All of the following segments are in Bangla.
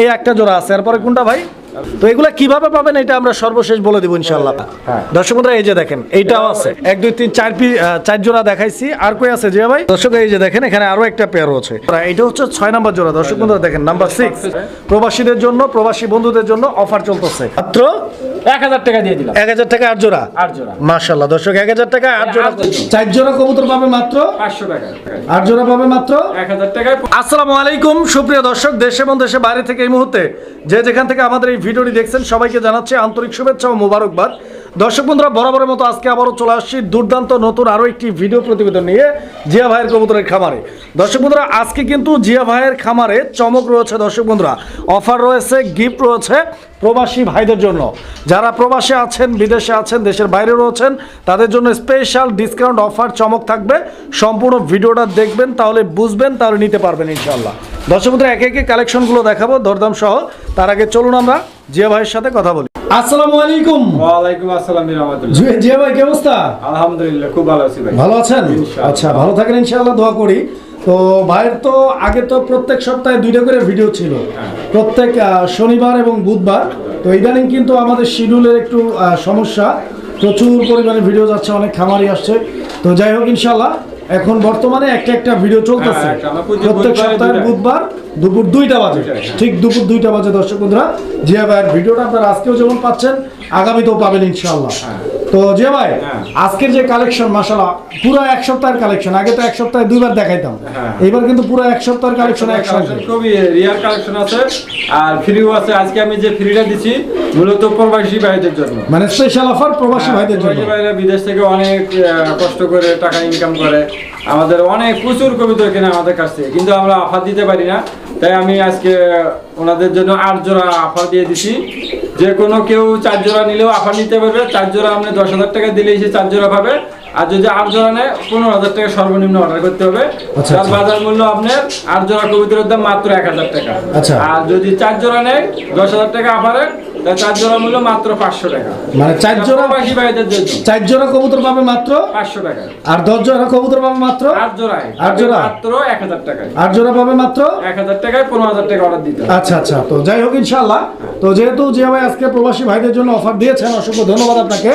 এই একটা জোড়া আছে। এরপরে কোনটা ভাই? তো এগুলা কীভাবে পাবেন এটা আমরা সর্বশেষ বলে দিব ইনশাল্লাহ দর্শক বন্ধুরা এই যে দেখেন এইটাও আছে। এক দুই তিন চার পি চার জোড়া দেখাইছি। আর কই আছে জিয়া ভাই? দর্শক এই যে দেখেন এখানে আরও একটা পেয়ার আছে। এটা হচ্ছে ছয় নাম্বার জোড়া। দর্শক বন্ধুরা দেখেন নাম্বার সিক্স প্রবাসীদের জন্য প্রবাসী বন্ধুদের জন্য অফার চলতেছে। মাত্র এক হাজার টাকা দিয়ে দিলাম। এক হাজার টাকা আট জোড়া? আট জোড়া। মার্শাল্লাহ দর্শক এক হাজার টাকা আট জোড়া। চার জোড়া কবুতর পাবে মাত্র? পাঁচশো টাকা। আট জোড়া পাবে মাত্র? এক হাজার টাকায় আসসালামু আলাইকুম সুপ্রিয় দর্শক দেশ এবং দেশে বাইরে থেকে এই মুহূর্তে যে যেখান থেকে আমাদের এই ভিডিওটি দেখছেন, সবাইকে জানাচ্ছি আন্তরিক শুভেচ্ছা ও মোবারকবাদ। দর্শক বন্ধুরা, বরাবরের মতো আজকে আবারও চলে আসছি দুর্দান্ত নতুন আরও একটি ভিডিও প্রতিবেদন নিয়ে জিয়া ভাইয়ের কবুতরের খামারে। দর্শক বন্ধুরা, আজকে কিন্তু জিয়া ভাইয়ের খামারে চমক রয়েছে দর্শক বন্ধুরা। অফার রয়েছে, গিফট রয়েছে প্রবাসী ভাইদের জন্য। যারা প্রবাসে আছেন, বিদেশে আছেন, দেশের বাইরে রয়েছেন, তাদের জন্য স্পেশাল ডিসকাউন্ট অফার চমক থাকবে। সম্পূর্ণ ভিডিওটা দেখবেন, তাহলে বুঝবেন, তাহলে নিতে পারবেন ইনশাল্লাহ দর্শক বন্ধুরা, একে একে কালেকশনগুলো দেখাবো, দরদাম সহ। তার আগে চলুন আমরা জিয়া ভাইয়ের সাথে কথা বলি। আসসালামু আলাইকুম। ওয়ালাইকুম আসসালাম রহমতুল্লাহ জিয়া ভাই কি অবস্থা? আলহামদুলিল্লাহ খুব ভালো আছি ভাই। ভালো আছেন? আচ্ছা ভালো থাকেন ইনশাআল্লাহ দোয়া করি। তো ভাইয়ের তো আগে তো প্রত্যেক সপ্তাহে দুইটা করে ভিডিও ছিল। প্রত্যেক আহ, শনিবার এবং বুধবার। তো ইদানিং কিন্তু আমাদের শিডিউলের একটু আহ, সমস্যা। প্রচুর পরিমাণে ভিডিও যাচ্ছে অনেক খামারি আসছে। তো যাই হোক ইনশাআল্লাহ এখন বর্তমানে একটা একটা ভিডিও চলতেছে। হ্যাঁ, প্রত্যেক সপ্তাহের বুধবার দুপুর দুইটা বাজে। হ্যাঁ। ঠিক দুপুর দুইটা বাজে দর্শক বন্ধুরা। জিয়া ভাইয়ের ভিডিওটা আপনারা আজকেও যেমন পাচ্ছেন আগামীতেও পাবেন ইনশাআল্লাহ। তো জিয়া ভাই হ্যাঁ। আজকের যে কালেকশন মাসালা পুরো এক সপ্তাহের কালেকশন আগে তো এক সপ্তাহে দুইবার দেখাইতাম। হ্যাঁ। এবার কিন্তু পুরো এক সপ্তাহের কালেকশন একসঙ্গে। খুবই রিয়ার কালেকশন আছে। আর ফ্রিও আছে আজকে আমি যে ফ্রিটা দিচ্ছি মূলত প্রবাসী ভাইদের জন্য। মানে স্পেশাল অফার প্রবাসী হ্যাঁ, ভাইদের জন্য। প্রবাসী ভাইরা বিদেশ থেকে অনেক কষ্ট করে টাকা ইনকাম করে। আমাদের অনেক প্রচুর কবিতা কেনে আমাদের কাছ থেকে কিন্তু আমরা অফার দিতে পারি না। তাই আমি আজকে ওনাদের জন্য আট জোড়া অফার দিয়ে দিছি। যে কোনো কেউ চার জোড়া নিলেও আফার নিতে পারবে চার জোড়া আপনি দশ হাজার টাকা দিলেই সে চার জোড়া পাবে আর যদি আট জোড়া নেয় পনেরো হাজার টাকা সর্বনিম্ন অর্ডার করতে হবে আচ্ছা, তার আচ্ছা। বাজার মূল্য আপনার আট জোড়া কবিতার দাম মাত্র এক হাজার টাকা আচ্ছা। আর যদি চার জোড়া নেয় দশ হাজার টাকা অফারে তার চার জোড়া মূল্য মাত্র পাঁচশো টাকা। মানে চার জোড়া প্রবাসী ভাইদের জন্য। চার জোড়া কবুতর পাবে মাত্র? পাঁচশো টাকা। আর দশ জোড়া কবুতর পাবে মাত্র? আট জোড়ায়। আট জোড়া? মাত্র এক হাজার টাকায়। আট জোড়া পাবে মাত্র? এক হাজার টাকায় পনেরো হাজার টাকা অর্ডার দিতে আচ্ছা আচ্ছা। তো যাই হোক ইনশাআল্লাহ। তো যেহেতু জিয়া ভাই আজকে প্রবাসী ভাইদের জন্য অফার দিয়েছেন অসংখ্য ধন্যবাদ আপনাকে।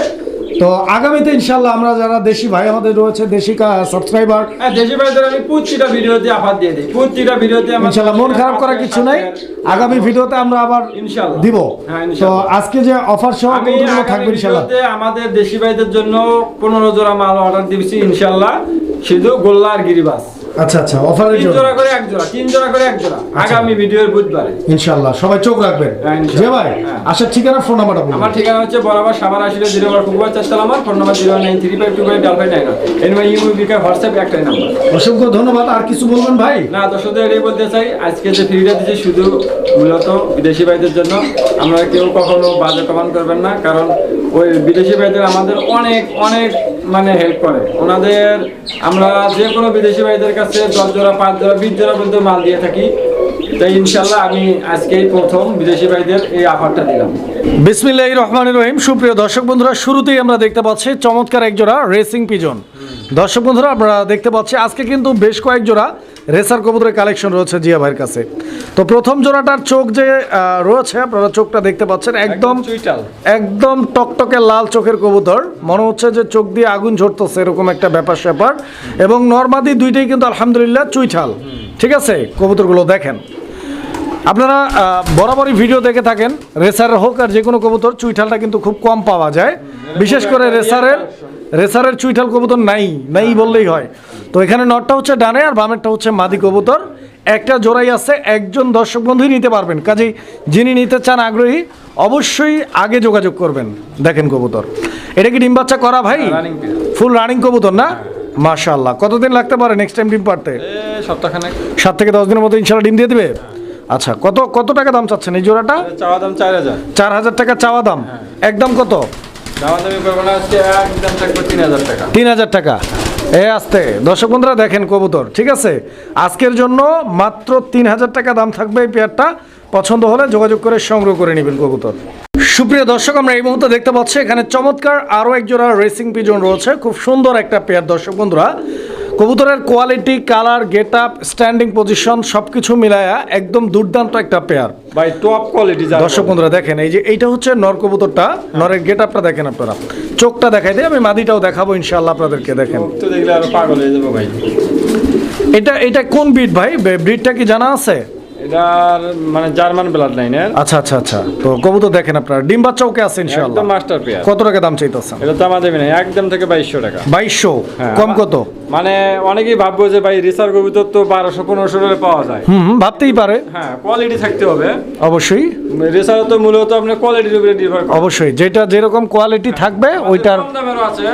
তো আগামীতে ইনশাআল্লাহ আমরা যারা দেশি ভাই আমাদের রয়েছে দেশি সাবস্ক্রাইবার হ্যাঁ দেশি ভাইদের আমি প্রতিটা ভিডিওতে আবার দিয়ে দিই। প্রতিটা ভিডিওতে আমার ইনশাআল্লাহ মন খারাপ করার কিছু নাই। আগামী ভিডিওতে আমরা আবার ইনশাআল্লাহ। দিব। হ্যাঁ, তো আজকে যে অফার সহ আগামী থাকবে ইনশাআল্লাহ? ভিডিওতে আমাদের দেশি ভাইদের জন্য পনেরো জোড়া মাল অর্ডার দিয়েছি ইনশাল্লাহ শুধু গোল্লা আর গিরিবাস। আচ্ছা আচ্ছা অফারের জন্য। জোড়া করে এক জোড়া তিন জোড়া করে এক জোড়া। আগামী ভিডিওর বুধবারে। ইনশাআল্লাহ সবাই চোখ রাখবেন। হ্যাঁ, ইনশাআল্লাহ। যে ভাই হ্যাঁ। আসার ঠিকানা ফোন নাম্বারটা বলুন। আমার ঠিকানা হচ্ছে বরাবর সাবার আসলে জিরো বার ফুটবল চারতলা আমার phone number zero nine three five two five ডাল ফাইভ নাইন এর মানে ইউ বিকা হোয়াটসঅ্যাপ একটাই নাম্বার অসংখ্য ধন্যবাদ আর কিছু বলবেন ভাই? না দর্শকদের এটাই বলতে চাই আজকে যে ফ্রিটা দিচ্ছি শুধু মূলত বিদেশি ভাইদের জন্য। আমরা কেউ কখনো বাজে কমান করবেন না কারণ ওই বিদেশি ভাইদের আমাদের অনেক অনেক মানে হেল্প করে। ওনাদের আমরা যে কোনো বিদেশি ভাইদের কাছে দশ জোড়া পাঁচ জোড়া বিশ জোড়া পর্যন্ত মাল দিয়ে থাকি। তাই ইনশাল্লাহ আমি আজকেই প্রথম বিদেশি ভাইদের এই অফারটা দিলাম। বিসমিল্লাহ রহমান রহিম। সুপ্রিয় দর্শক বন্ধুরা, শুরুতেই আমরা দেখতে পাচ্ছি চমৎকার একজোড়া রেসিং পিজন দর্শক বন্ধুরা আমরা দেখতে পাচ্ছি আজকে কিন্তু বেশ কয়েক জোড়া রেসার কবুতরের কালেকশন রয়েছে জিয়া ভাইয়ের কাছে। তো প্রথম জোড়াটার চোখ যে রয়েছে আপনারা চোখটা দেখতে পাচ্ছেন একদম একদম টকটকে লাল চোখের কবুতর। মনে হচ্ছে যে চোখ দিয়ে আগুন ঝরতেছে এরকম একটা ব্যাপার স্যাপার। এবং নর্মাদি দুইটাই কিন্তু আলহামদুলিল্লাহ চুইঠাল। ঠিক আছে? কবুতরগুলো দেখেন। আপনারা বরাবরই ভিডিও দেখে থাকেন। রেসারের হোক আর যে কোনো কবুতর চুইঠালটা কিন্তু খুব কম পাওয়া যায়। বিশেষ করে রেসারের রেসারের চুইঠাল কবুতর নাই নাই বললেই হয়। তো এখানে নটটা হচ্ছে ডানে আর বামেরটা হচ্ছে মাদি কবুতর। একটা জোড়াই আছে একজন দর্শক বন্ধুই নিতে পারবেন। কাজেই যিনি নিতে চান আগ্রহী অবশ্যই আগে যোগাযোগ করবেন। দেখেন কবুতর। এটা কি ডিম বাচ্চা করা ভাই? ফুল রানিং কবুতর না? মাশাল্লাহ কতদিন লাগতে পারে নেক্সট টাইম ডিম পারতে সপ্তাহখানেক। সাত থেকে দশ দিনের মতো ইনশাল্লাহ ডিম দিয়ে দিবে? আচ্ছা কত কত টাকা দাম চাচ্ছেন এই জোড়াটা? চাওয়া দাম চার হাজার। চার হাজার টাকা চাওয়া দাম। একদম কত? তিন হাজার টাকা। এ আসতে। দর্শক বন্ধুরা, দেখেন কবুতর, ঠিক আছে? আজকের জন্য মাত্র তিন হাজার টাকা দাম থাকবে এই পেয়ারটা পছন্দ হলে যোগাযোগ করে সংগ্রহ করে নেবেন কবুতর। সুপ্রিয় দর্শক, আমরা এই মুহূর্তে দেখতে পাচ্ছি, এখানে চমৎকার আরও একজোড়া রেসিং পিজন রয়েছে। খুব সুন্দর একটা পেয়ার দর্শক বন্ধুরা। কবুতরের quality colour get up standing position সবকিছু মিলায়া একদম দুর্দান্ত একটা পেয়ার ভাই টপ কোয়ালিটি দর্শক বন্ধুরা দেখেন এই যে এইটা হচ্ছে নর কবুতরটা নরের গেট আপটা দেখেন আপনারা। চোখটা দেখাই দিই আমি মাদিটাও দেখাবো ইনশাল্লাহ আপনাদেরকে দেখেন। তো দেখলে আরও পাগল হয়ে যাব ভাই। এটা এটা কোন ব্রিড ভাই? ব্রিডটা কি জানা আছে? এটার মানে জার্মান ব্লাড লাইনের আচ্ছা আচ্ছা আচ্ছা। তো কবুতর দেখেন আপনারা ডিম বাচ্চা ওকে আছে ইনশাল্লাহ একদম মাস্টার পেয়ার কত টাকা দাম চাইতেছেন? এটা তো আমাদের নেই একদম থেকে বাইশশো টাকা। বাইশশো? হ্যাঁ, কম কত? মানে অনেকেই ভাববো যে ভাই রিসার কবিতর তো বারোশো পনেরোশো টাকা পাওয়া যায়। হুম ভাবতেই পারে। হ্যাঁ কোয়ালিটি থাকতে হবে। অবশ্যই। রেসার তো মূলত আপনার কোয়ালিটির উপরে নির্ভর করে। অবশ্যই যেটা যেরকম কোয়ালিটি থাকবে ওইটার আছে।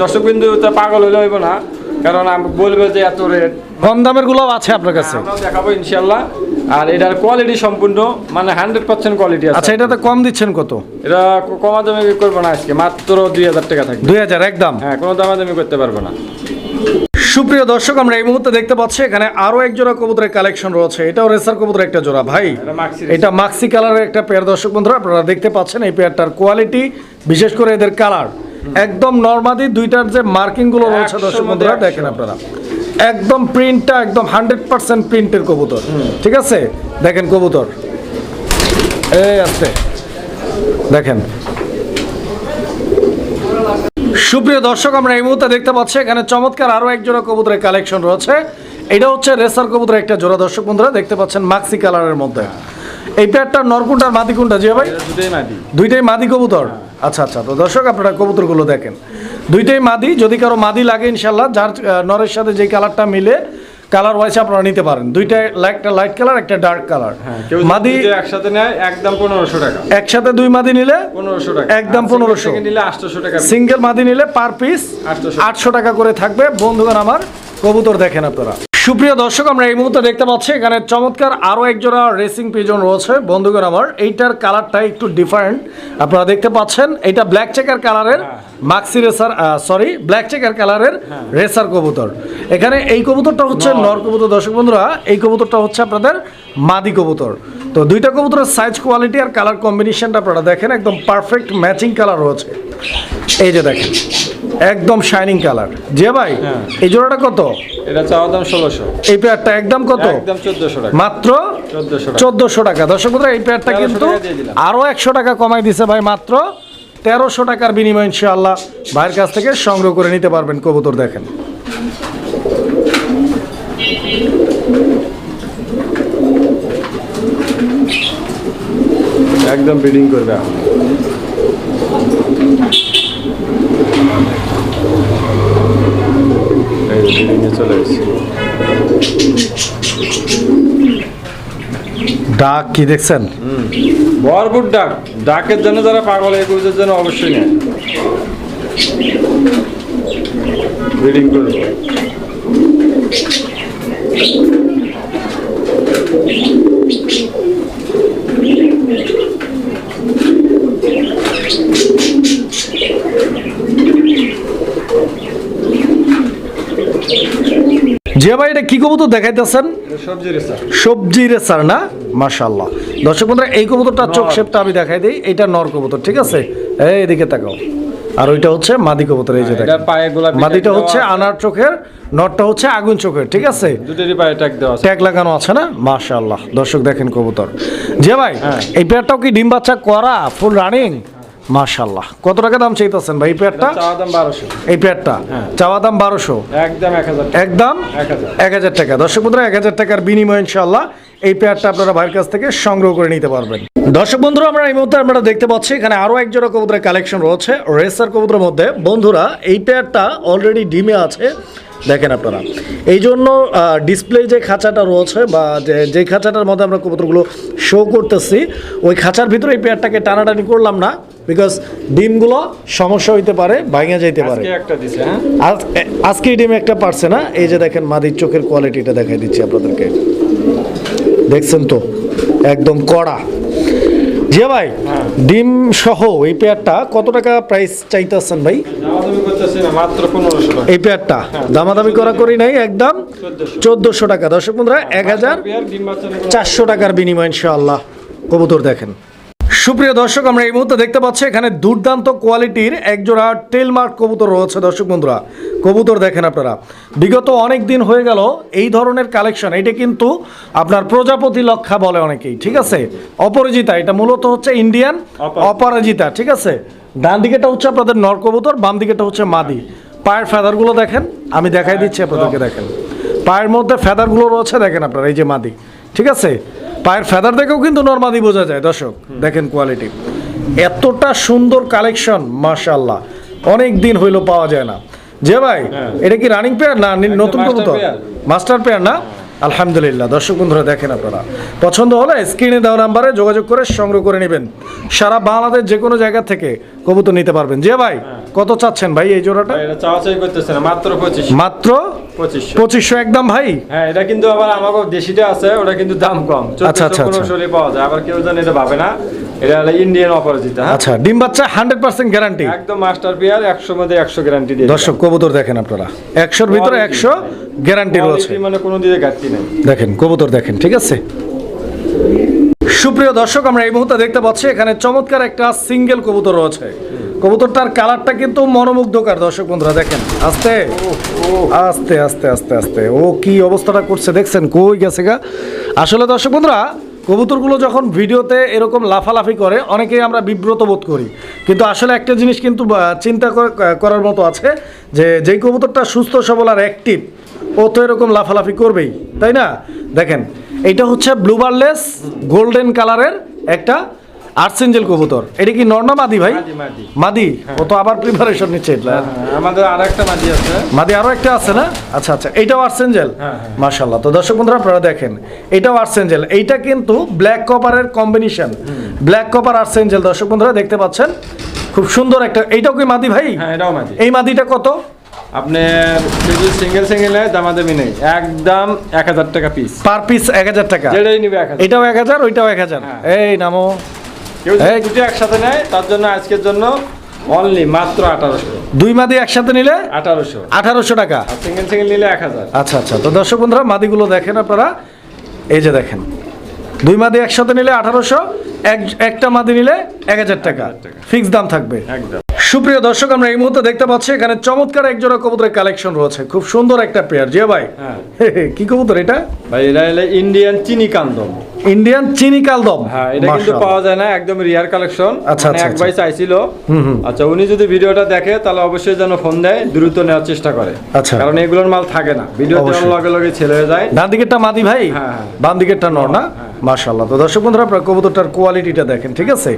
দর্শক বিন্দু তা পাগল হইলে হইব না। কারণ আমি বলবে যে এত রেট কম দামেরগুলো আছে আপনার কাছে। দেখাবো ইনশাল্লাহ আর এটার কোয়ালিটি সম্পূর্ণ মানে হান্ড্রেড পার্সেন্ট কোয়ালিটি আছে। আচ্ছা এটাতে কম দিচ্ছেন কত? এটা কমা দামে করব না আজকে মাত্র দুই হাজার টাকা থাকবে। দুই হাজার একদম। হ্যাঁ কোনো দামা দামি করতে পারব না। সুপ্রিয় দর্শক আমরা এই মুহূর্তে দেখতে পাচ্ছি এখানে আরও এক জোড়া কবুতরের কালেকশন রয়েছে। এটাও রেসার কবুতরের একটা জোড়া ভাই। এটা মাক্সি কালারের একটা পেয়ার দর্শক বন্ধুরা আপনারা দেখতে পাচ্ছেন এই পেয়ারটার কোয়ালিটি বিশেষ করে এদের কালার একদম নর্মাদি দুইটার যে মার্কিংগুলো রয়েছে দর্শক বন্ধুরা। দেখেন আপনারা। একদম প্রিন্টটা একদম হান্ড্রেড পার্সেন্ট প্রিন্টের কবুতর। ঠিক আছে? দেখেন কবুতর। এই আছে। দেখেন। সুপ্রিয় দর্শক আমরা এই মুহূর্তে দেখতে পাচ্ছি এখানে চমৎকার আরও এক জোড়া কবুতরের কালেকশন রয়েছে। এটা হচ্ছে রেসার কবুতরের একটা জোড়া দর্শক বন্ধুরা দেখতে পাচ্ছেন মাক্সি কালারের মধ্যে। এই পেয়ারটা নরকুন্টার মাদি কোনটা জি ভাই? দুইটাই মাদি কবুতর? আচ্ছা আচ্ছা। তো দর্শক আপনারা কবুতরগুলো দেখেন। দুইটাই মাদি যদি কারও মাদি লাগে ইনশাল্লাহ যার নরের সাথে যে কালারটা মিলে কালার ওয়াইজ আপনারা নিতে পারেন। দুইটা একটা লাইট কালার একটা ডার্ক কালার হ্যাঁ মাদি মাদি একসাথে নেয় একদম পনেরোশো টাকা। একসাথে দুই মাদি নিলে পনেরোশো টাকা। একদম আর single 1500 থেকে নিলে আটশোশো টাকা সিঙ্গেল মাদি নিলে পার পিস আটশো টাকা করে থাকবে। বন্ধুগণ আমার কবুতর দেখেন আপনারা। সুপ্রিয় দর্শক আমরা এই মুহূর্তে দেখতে পাচ্ছি এখানে চমৎকার আরও একজোড়া রেসিং পিজন রয়েছে। বন্ধুগণ আমার এইটার কালারটা একটু ডিফারেন্ট আপনারা দেখতে পাচ্ছেন এটা ব্ল্যাক চেকার কালারের maxi racer sorry black checker কালারের রেসার কবুতর। এখানে এই কবুতরটা হচ্ছে নর কবুতর। দর্শক বন্ধুরা এই কবুতরটা হচ্ছে আপনাদের মাদি কবুতর। তো দুইটা কবুতরের সাইজ কোয়ালিটি আর কালার কম্বিনেশনটা আপনারা দেখেন একদম পারফেক্ট ম্যাচিং কালার রয়েছে। এই যে দেখেন একদম শাইনিং কালার জি ভাই হ্যাঁ। এই জোড়াটা কত? এটা চাওয়া দাম ষোলোশো। এই পেয়ারটা একদম কত? একদম চোদ্দশো টাকা। মাত্র চোদ্দশো টাকা। দর্শক এই পেয়ারটা 1300 কিন্তু টাকা দিয়ে দিলাম। আরও একশো টাকা কমাই দিছে ভাই মাত্র তেরোশো টাকার বিনিময় ইনশাআল্লাহ ভাইয়ের কাছ থেকে সংগ্রহ করে নিতে পারবেন কবুতর দেখেন। একদম ব্রিডিং করবে। এখন। এই ব্রিডিংয়ে চলে এসেছি। ডাক কি দেখছেন? ভরপুর ডাক। ডাকের জন্য যারা পাগল এই কবিতার জন্য অবশ্যই নেয়। ব্রিডিং করবে। যে ভাই এটা কি কবুতর দেখাইতেছেন? সবজি সবজি রেসার না? মাশাল্লাহ দর্শক বন্ধুরা এই কবুতরটার চোখ। শেপটা আমি দেখাই দিই। এটা নর কবুতর ঠিক আছে? এই এদিকে তাকাও। আর ওইটা হচ্ছে মাদি কবুতর এই যে এটার মাদিটা হচ্ছে আনার চোখের নটটা হচ্ছে আগুন চোখের ঠিক আছে? ট্যাগ লাগানো আছে না? মাশাআল্লাহ। দর্শক দেখেন কবুতর। যে ভাই হ্যাঁ। এই পেয়ারটাও কি ডিম বাচ্চা করা ফুল রানিং মাশাআল্লাহ। কত টাকা দাম চাইতেছেন ভাই এই চাওয়া দাম বারোশো। এই পেয়ারটা? হ্যাঁ। চাওয়া দাম বারোশো? একদম এক হাজার একদম? 1000 এক হাজার টাকা। দর্শক বন্ধুরা এক হাজার টাকার বিনিময় ইনশাল্লাহ এই পেয়ারটা আপনারা ভাইয়ের কাছ থেকে সংগ্রহ করে নিতে পারবেন। দর্শক বন্ধুরা আমরা এই মুহূর্তে আমরা দেখতে পাচ্ছি এখানে আরও এক জোড়া কবুতরের কালেকশন রয়েছে রেসার কবুতরের মধ্যে। বন্ধুরা এই পেয়ারটা অলরেডি ডিমে আছে। দেখেন আপনারা। এই জন্য ডিসপ্লে যে খাঁচাটা রয়েছে বা যে যে খাঁচাটার মধ্যে আমরা কবুতরগুলো শো করতেছি ওই খাঁচার ভিতরে এই পেয়ারটাকে টানাটানি করলাম না। বিকজ ডিমগুলো সমস্যা হইতে পারে ভাঙা যাইতে পারে। আজকে হ্যাঁ? ডিমে একটা পারছে না। এই যে দেখেন মাদির চোখের কোয়ালিটিটা দেখাই দিচ্ছি আপনাদেরকে। দেখছেন তো? একদম কড়া। জিয়া ভাই হ্যাঁ। ডিম সহ এই পেয়ারটা কত টাকা প্রাইস চাইতেছেন ভাই? এই পেয়ারটা? দামাদামি করা করি নাই একদম চোদ্দশো। টাকা। দর্শক বন্ধুরা এক হাজার। চারশো টাকার বিনিময় ইনশাআল্লাহ। কবুতর দেখেন। সুপ্রিয় দর্শক আমরা এই মুহূর্তে দেখতে পাচ্ছি এখানে দুর্দান্ত কোয়ালিটির একজোড়া টেলমার্ক কবুতর রয়েছে। দর্শক বন্ধুরা কবুতর দেখেন আপনারা। বিগত অনেক দিন হয়ে গেল এই ধরনের কালেকশন। এটা কিন্তু আপনার প্রজাপতি লক্ষা বলে অনেকেই ঠিক আছে? অপরাজিতা এটা মূলত হচ্ছে ইন্ডিয়ান অপরাজিতা। ঠিক আছে? ডান দিকেটা হচ্ছে আপনাদের নর কবুতর বাম দিকেটা হচ্ছে মাদি। পায়ের ফেদারগুলো দেখেন আমি দেখাই দিচ্ছি আপনাদেরকে দেখেন। পায়ের মধ্যে ফেদারগুলো রয়েছে দেখেন আপনারা এই যে মাদি ঠিক আছে? পায়ের ফেদার দেখেও কিন্তু নর্মাদি বোঝা যায় দর্শক দেখেন কোয়ালিটি এতটা সুন্দর কালেকশন মাশাল্লাহ অনেক দিন হইল পাওয়া যায় না। যে ভাই হ্যাঁ। এটা কি রানিং পেয়ার না নতুন কবুতর? মাস্টার পেয়ার না? আলহামদুলিল্লাহ। দর্শক বন্ধুরা দেখেন আপনারা। পছন্দ হলে স্ক্রিনে দেওয়া নাম্বারে যোগাযোগ করে সংগ্রহ করে নেবেন। সারা বাংলাদেশ যে কোনো জায়গা থেকে কবুতর নিতে পারবেন। যে ভাই কত চাচ্ছেন ভাই এই জোড়াটা? মাত্র পঁচিশ মাত্র পঁচিশশো। একদম ভাই? হ্যাঁ এটা কিন্তু আবার আমাকে দেশিটা আছে ওটা কিন্তু দাম কম। আচ্ছা, আচ্ছা, আচ্ছা। পাওয়া যায়। আবার কেউ জানে এটা ভাবে না। এটা হলো ইন্ডিয়ান অপরাজিতা হ্যাঁ? আচ্ছা ডিম বাচ্চা হান্ড্রেড পার্সেন্ট গ্যারান্টি একদম মাস্টার পেয়ার একশো মধ্যে একশো গ্যারান্টি দিয়ে দর্শক কবুতর দেখেন আপনারা। একশোর ভিতরে একশো গ্যারান্টি রয়েছে। মানে কোনো দিকে ঘাটতি নেই। দেখেন কবুতর দেখেন ঠিক আছে? সুপ্রিয় দর্শক আমরা এই মুহূর্তে দেখতে পাচ্ছি এখানে চমৎকার একটা সিঙ্গেল কবুতর রয়েছে। কবুতরটার কালারটা কিন্তু মনোমুগ্ধকর দর্শক বন্ধুরা দেখেন আস্তে আস্তে আস্তে আস্তে আস্তে। ও কি অবস্থাটা করছে দেখছেন কই গেছে গা? আসলে দর্শক বন্ধুরা কবুতরগুলো যখন ভিডিওতে এরকম লাফালাফি করে, অনেকেই আমরা বিব্রত বোধ করি। কিন্তু আসলে একটা জিনিস কিন্তু চিন্তা করে- করার মতো আছে যে, যেই কবুতরটা সুস্থ, সবল আর অ্যাক্টিভ ও তো এরকম লাফালাফি করবেই, তাই না? দেখেন, এইটা হচ্ছে ব্লুবারলেস গোল্ডেন কালারের একটা আর্সেঞ্জেল কবুতর। এটা কি নর্না মাদি ভাই? মাদি, মাদি। মাদি? ও তো আবার প্রিপারেশন নিচ্ছে এটা হ্যাঁ, আমাদের আর একটা মাঝি আছে। মাদি আরও একটা আছে না? আচ্ছা আচ্ছা। এইটাও আর্সেঞ্জেল হ্যাঁ, হ্যাঁ। মাশাল্লাহ তো দর্শক বন্ধুরা আপনারা দেখেন। এটাও আর্সেঞ্জেল এইটা কিন্তু ব্ল্যাক কপারের কম্বিনেশন ব্ল্যাক কপার আর্সেঞ্জেল দর্শক বন্ধুরা দেখতে পাচ্ছেন? খুব সুন্দর একটা এইটাও কি মাদি ভাই? হ্যাঁ এটাও মাঝি এই মাদিটা কত? আপনার যদি সিঙ্গেল সিঙ্গেল নেয় দামাদামি নেই। একদম এক হাজার টাকা পিস পার পিস এক হাজার টাকা। যেটাই নিবে এটাও এক হাজার ওইটাও এক হাজার। হ্যাঁ। এই নামো। কেউ। দুটো একসাথে নেয় তার জন্য আজকের জন্য অনলি মাত্র আঠারোশো। দুই মাদি একসাথে নিলে আঠারোশো। আঠারোশো টাকা। সিঙ্গেল সিঙ্গেল নিলে এক হাজার। আচ্ছা আচ্ছা। তো দর্শক বন্ধুরা মাদিগুলো দেখেন আপনারা। এই যে দেখেন। দুই মাদি একসাথে নিলে আঠারোশো এক একটা মাদি নিলে এক হাজার টাকা। ফিক্স দাম থাকবে। একদম। সুপ্রিয় দর্শক আমরা এই মুহূর্তে দেখতে পাচ্ছি এখানে চমৎকার এক জোড়া কবুতরের কালেকশন রয়েছে। খুব সুন্দর একটা পেয়ার জিয়া ভাই হ্যাঁ। কি কবুতর এটা? ভাই এটা ইন্ডিয়ান চিনি কান্দম ইন্ডিয়ান চিনি কালদম হ্যাঁ এটা কিন্তু পাওয়া যায় না একদম রিয়ার কালেকশন আচ্ছা, আচ্ছা, এক ভাই চাইছিল। আচ্ছা উনি যদি ভিডিওটা দেখে তাহলে অবশ্যই যেন ফোন দেয় দ্রুত নেওয়ার চেষ্টা করে। আচ্ছা। কারণ এগুলোর মাল থাকে না। ভিডিও দেওয়ার লগে লগে ছেলে হয়ে যায়। ডান দিকেরটা মাদি ভাই? হ্যাঁ, হ্যাঁ। বাম দিকেরটা নর না? মাশাল্লাহ তো দর্শক বন্ধুরা আপনার কবুতরটার কোয়ালিটিটা দেখেন ঠিক আছে?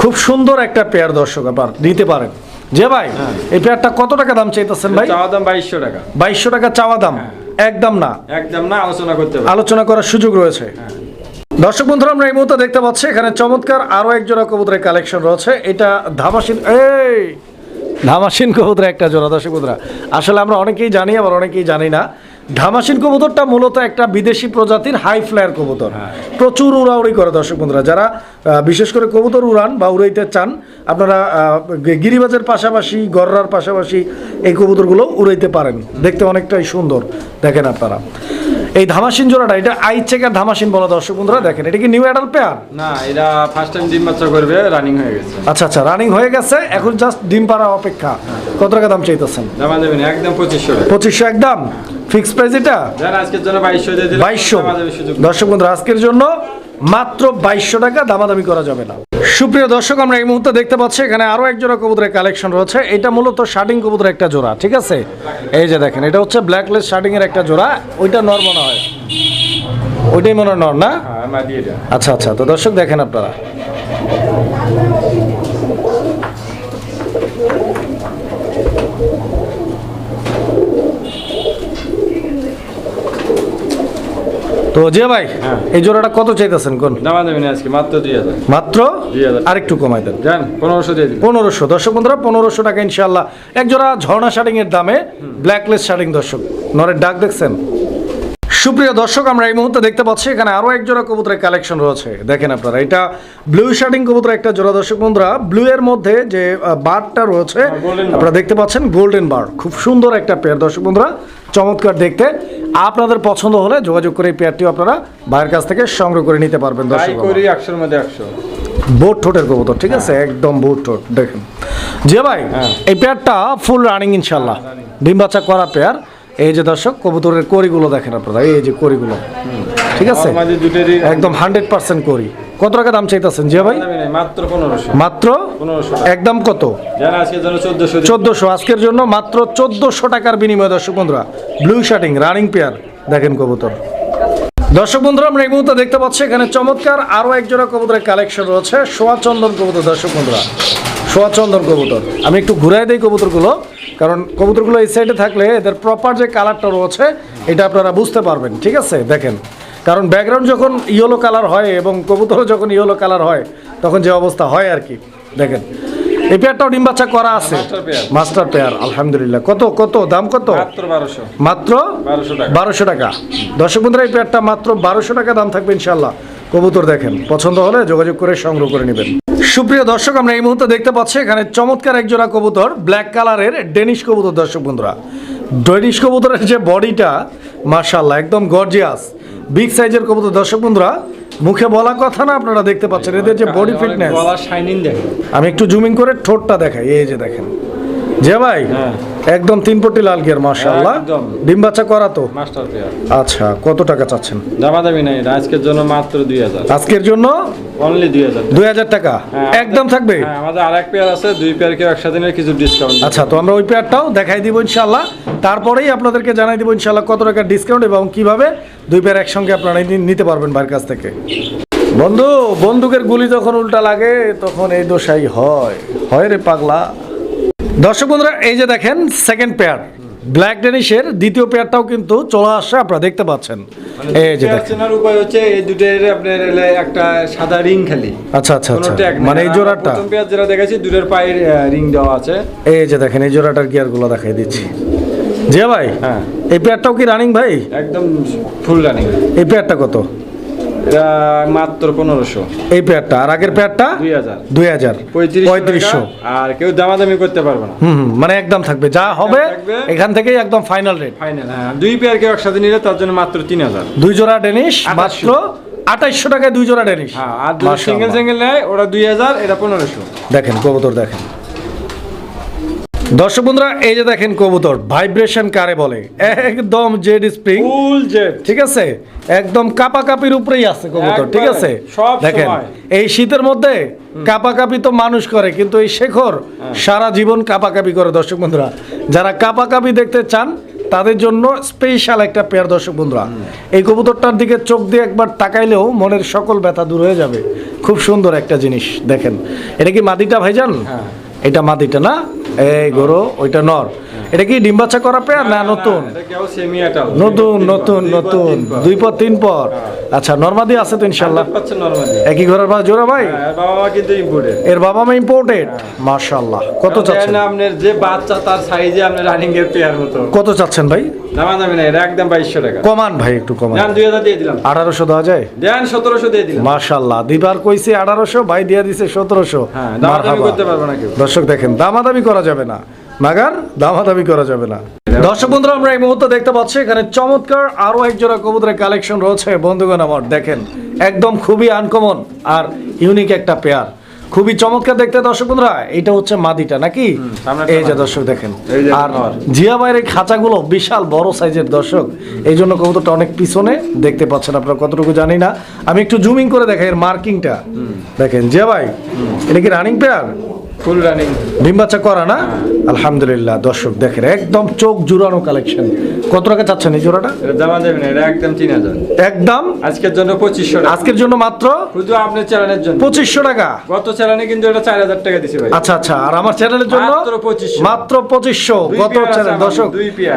খুব সুন্দর একটা পেয়ার দর্শক আপনার নিতে পারেন। যে ভাই হ্যাঁ। এই পেয়ারটা কত টাকা দাম চাইতেছেন ভাই? চাওয়া দাম বাইশশো টাকা। বাইশশো টাকা চাওয়া দাম? হ্যাঁ। একদম না? একদম না আলোচনা করতে আলোচনা করার সুযোগ রয়েছে। দর্শক বন্ধুরা আমরা এই মুহূর্তে দেখতে পাচ্ছি এখানে চমৎকার আরও এক জোড়া কবুতরের কালেকশন রয়েছে। এটা ধামাসিন এই! ধামাসিন কবুতর একটা জোড়া দর্শক বন্ধুরা। আসলে আমরা অনেকেই জানি আবার অনেকেই জানি না ধামাসিন কবুতরটা মূলত একটা বিদেশি প্রজাতির হাই ফ্লায়ার কবুতর। হ্যাঁ। প্রচুর উড়াউড়ি করে দর্শক বন্ধুরা। যারা বিশেষ করে কবুতর উড়ান বা উড়াইতে চান আপনারা গিরিবাজের পাশাপাশি গররার পাশাপাশি এই কবুতরগুলো উড়াইতে পারেন। দেখতে অনেকটাই সুন্দর দেখেন আপনারা। এই ধামাসিন জোড়াটা এটা আই চেকার ধামাসিন বলা দর্শক বন্ধুরা দেখেন এটা কি নিউ অ্যাডাল পেয়ার না এটা ফার্স্ট টাইম ডিম বাচ্চা করবে রানিং হয়ে গেছে। আচ্ছা আচ্ছা রানিং হয়ে গেছে এখন জাস্ট ডিম পাড়া অপেক্ষা। কত টাকা দাম চাইতেছেন? দামা দেবেন একদম পঁচিশশো পঁচিশশো একদম? ফিক্স প্রাইস এটা? আজকের জন্য বাইশশো দিয়ে দিলাম বাইশশো। দর্শক বন্ধুরা আজকের জন্য মাত্র বাইশশো টাকা দামাদামি করা যাবে না। সুপ্রিয় দর্শক আমরা এই মুহূর্তে দেখতে পাচ্ছি এখানে আরও এক জোড়া কবুতরের কালেকশন রয়েছে। এটা মূলত শার্টিং কবুতরের একটা জোড়া ঠিক আছে? এই যে দেখেন এটা হচ্ছে ব্ল্যাকলেস শার্টিং এর একটা জোড়া ওইটা নর মনে হয়। ওইটাই মনে হয় নর না? হ্যাঁ আচ্ছা আচ্ছা তো দর্শক দেখেন আপনারা। তো যে ভাই হ্যাঁ। এই জোড়াটা কত চাইতেছেন কোন? দামা দেবেন আজকে মাত্র দুই হাজার। মাত্র? আরেকটু কমাই দেন। যান পনেরোশো দিয়ে পনেরোশো। দর্শক বন্ধুরা পনেরোশো টাকা ইনশাল্লাহ এক জোড়া ঝর্ণা শার্টিং এর দামে ব্ল্যাকলেস শার্টিং দর্শক। নরের ডাক দেখছেন? সুপ্রিয় দর্শক আমরা এই মুহূর্তে দেখতে পাচ্ছি এখানে আরও এক জোড়া কবুতরের কালেকশন রয়েছে। দেখেন আপনারা এটা ব্লু শার্টিং কবুতর একটা জোড়া দর্শক বন্ধুরা। ব্লু এর মধ্যে যে বারটা রয়েছে হ্যাঁ। আপনারা দেখতে পাচ্ছেন গোল্ডেন বার খুব সুন্দর একটা পেয়ার দর্শক বন্ধুরা। চমৎকার দেখতে। আপনাদের পছন্দ হলে যোগাযোগ করে এই পেয়ারটিও আপনারা বাইরের কাছ থেকে সংগ্রহ করে নিতে পারবেন দর্শক করি একশোর মধ্যে একশো। বোট ঠোঁটের কবুতর ঠিক আছে? একদম বোট ঠোঁট দেখেন। জি ভাই হ্যাঁ। এই পেয়ারটা ফুল রানিং ইনশাল্লাহ ডিম বাচ্চা করা পেয়ার। এই যে দর্শক কবুতরের করিগুলো দেখেন আপনারা এই যে করিগুলো ঠিক আছে? একদম হান্ড্রেড পার্সেন্ট করি কত টাকা দাম চাইতেছেন জি ভাই? মাত্র পনেরোশো। মাত্র? একদম কত? চোদ্দশো আজকের জন্য মাত্র চোদ্দশো টাকার বিনিময়ে দর্শক বন্ধুরা ব্লু শার্টিং রানিং পেয়ার দেখেন কবুতর। দর্শক বন্ধুরা আমরা এই মুহূর্তে দেখতে পাচ্ছি এখানে চমৎকার আরও এক জোড়া কবুতরের কালেকশন রয়েছে সোয়া চন্দন কবুতর দর্শক বন্ধুরা। সোয়া চন্দন কবুতর। আমি একটু ঘুরাই দিই কবুতরগুলো কারণ কবুতরগুলো এই সাইডে থাকলে এদের প্রপার যে কালারটা রয়েছে এটা আপনারা বুঝতে পারবেন ঠিক আছে? দেখেন। কারণ ব্যাকগ্রাউন্ড যখন ইয়েলো কালার হয় এবং কবুতরও যখন ইয়েলো কালার হয় তখন যে অবস্থা হয় আর কি। দেখেন এই পেয়ারটাও ডিম বাচ্চা করা আছে। Master pair. আলহামদুলিল্লাহ। কত কত দাম কত? মাত্র বারোশো। টাকা। দর্শক বন্ধুরা এই পেয়ারটা মাত্র বারোশো টাকা দাম থাকবে ইনশাল্লাহ কবুতর দেখেন পছন্দ হলে যোগাযোগ করে সংগ্রহ করে নেবেন। সুপ্রিয় দর্শক আমরা এই মুহূর্তে দেখতে পাচ্ছি এখানে চমৎকার এক জোড়া কবুতর ব্ল্যাক কালারের ডেনিশ কবুতর দর্শক বন্ধুরা। ডেনিশ কবুতরের যে বডিটা মার্শাল্লাহ একদম গর্জিয়াস বিগ সাইজের কবুতর। দর্শক বন্ধুরা মুখে বলা কথা না আপনারা দেখতে পাচ্ছেন। এদের যে বডি ফিটনেস আমি একটু জুমিং করে ঠোঁটটা দেখাই এই যে দেখেন। যে ভাই হ্যাঁ। একদম তিন পট্টি লাল গিয়ার একদম। ডিম বাচ্চা করা তো? আচ্ছা কত টাকা চাচ্ছেন? দামা দামি নাই আজকের জন্য মাত্র দুই হাজার। আজকের জন্য? অনলি দুই হাজার। দুই হাজার টাকা? হ্যাঁ, একদম থাকবে? হ্যাঁ আমাদের আরেক পেয়ার আছে দুই পেয়ার কেউ একসাথে নিলে কিছু ডিসকাউন্ট আচ্ছা তো আমরা ওই পেয়ারটাও দেখাই দিব ইনশাল্লাহ তারপরেই আপনাদেরকে জানাই দিব ইনশাল্লাহ কত টাকা ডিসকাউন্ট এবং কীভাবে দুই পেয়ার একসঙ্গে আপনারা নিতে পারবেন ভাইয়ের কাছ থেকে। বন্ধু বন্দুকের গুলি যখন উল্টা লাগে তখন এই দোষাই হয়। হয় রে পাগলা। দর্শক বন্ধুরা এই যে দেখেন সেকেন্ড পেয়ার ব্ল্যাক ডেনিশের দ্বিতীয় পেয়ারটাও কিন্তু চলে আসছে আপনারা দেখতে পাচ্ছেন। এই যে দেখেন। চেনার উপায় হচ্ছে এই দুটোর আপনার একটা সাদা রিং খালি। আচ্ছা আচ্ছা আচ্ছা। মানে এই জোড়াটা। প্রথম পেয়ার যেটা দেখাচ্ছি দুটোর পায়ের রিং দেওয়া আছে। এই যে দেখেন এই জোড়াটার গিয়ারগুলো দেখাই দিচ্ছি। জি ভাই হ্যাঁ। এই পেয়ারটাও কি রানিং ভাই? একদম ফুল রানিং এই পেয়ারটা কত? মাত্র পনেরোশো। এই আর আগের দুই হাজার। দুই হাজার। পঁয়ত্রিশশো আর কেউ দামাদামি করতে পারবে না। হুম মানে একদম থাকবে। যা হবে এখান থেকেই একদম ফাইনাল রেট ফাইনাল হ্যাঁ দুই পেয়ার কেউ একসাথে নিলে তার জন্য মাত্র তিন হাজার। দুই জোড়া ডেনিশ আঠাশশো। মাত্র আঠাইশশো টাকায় দুই জোড়া ডেনিশ হ্যাঁ আর সিঙ্গেল সিঙ্গেল নেয় ওরা দুই হাজার এটা পনেরোশো। দেখেন কবুতর দেখেন। দর্শক বন্ধুরা এই যে দেখেন কবুতর ভাইব্রেশন কারে বলে? একদম জেড স্প্রিং ফুল জেট ঠিক আছে? একদম কাপা কাপির উপরেই আছে কবুতর ঠিক আছে? সব দেখেন এই শীতের মধ্যে কাপা কাপি তো মানুষ করে কিন্তু এই শেখর হ্যাঁ। সারা জীবন কাপা কাপি করে দর্শক বন্ধুরা। যারা কাপা কাপি দেখতে চান তাদের জন্য স্পেশাল একটা পেয়ার দর্শক বন্ধুরা। এই কবুতরটার দিকে চোখ দিয়ে একবার তাকাইলেও মনের সকল ব্যথা দূর হয়ে যাবে। খুব সুন্দর একটা জিনিস দেখেন। এটা কি মাদিটা ভাইজান? হ্যাঁ। এটা মাদিটা না? এই গরু ওইটা নর। এটা কি ডিম বাচ্চা করা পেয়ার না নতুন? নতুন নতুন নতুন। দুই পর তিন পর। আচ্ছা নর্মাদি আছে তো ইনশাল্লাহ একই ঘরের বা জোড়া ভাই? ইম্পোর্টেড এর বাবা মা ইম্পোর্টেড মাশাল্লাহ কত চাচ্ছেন? আপনার যে বাচ্চা তার সাইজে আপনার রানিং এর পেয়ার মতো। কত চাচ্ছেন ভাই? দামা দামি না এটা একদম বাইশশো টাকা। কমান ভাই একটু কমান। দেন দুই হাজার দিয়ে দিলাম। আঠারোশো দেওয়া যায়? দেন সতেরোশো দিয়ে দিলাম। মাশাল্লাহ দিবার কইছে আঠারোশো ভাই দিয়া দিছে সতেরোশো। হ্যাঁ দামাদামি করতে পারবে না কেউ। দর্শক দেখেন দামাদামি করা যাবে না। মাগার দামাদামি করা যাবে না। দর্শক বন্ধুরা আমরা এই মুহূর্তে দেখতে পাচ্ছি এখানে চমৎকার আরও এক জোড়া কবুতরের কালেকশন রয়েছে। বন্ধুগণ আমার দেখেন একদম খুবই আনকমন আর ইউনিক একটা পেয়ার খুবই চমৎকার দেখতে দর্শক বন্ধুরা এটা হচ্ছে মাদিটা নাকি? এই যে দর্শক দেখেন। আর জিয়া ভাইয়ের এই খাঁচাগুলো বিশাল বড় সাইজের দর্শক। এই জন্য কবুতরটা অনেক পিছনে দেখতে পাচ্ছেন আপনারা কতটুকু জানি না। আমি একটু জুমিং করে দেখাই এর মার্কিংটা দেখেন জিয়া ভাই এটা কি রানিং পেয়ার ফুল রানিং ডিম বাচ্চা করা না? আলহামদুলিল্লাহ দর্শক দেখেন একদম চোখ জুড়ানো কালেকশন কত টাকা চাচ্ছেন এই জোড়াটা? এটা দামা দেবে না এটা একদম তিন হাজার। একদম? আজকের জন্য পঁচিশশো টাকা। আজকের জন্য মাত্র? শুধু আপনার চ্যানেলের জন্য। পঁচিশশো টাকা? গত চ্যানেলে কিন্তু এটা চার হাজার টাকা দিছি ভাই। আচ্ছা আচ্ছা আর আমার চ্যানেলের জন্য মাত্র 2500 মাত্র পঁচিশশো আছে চ্যানেল দর্শক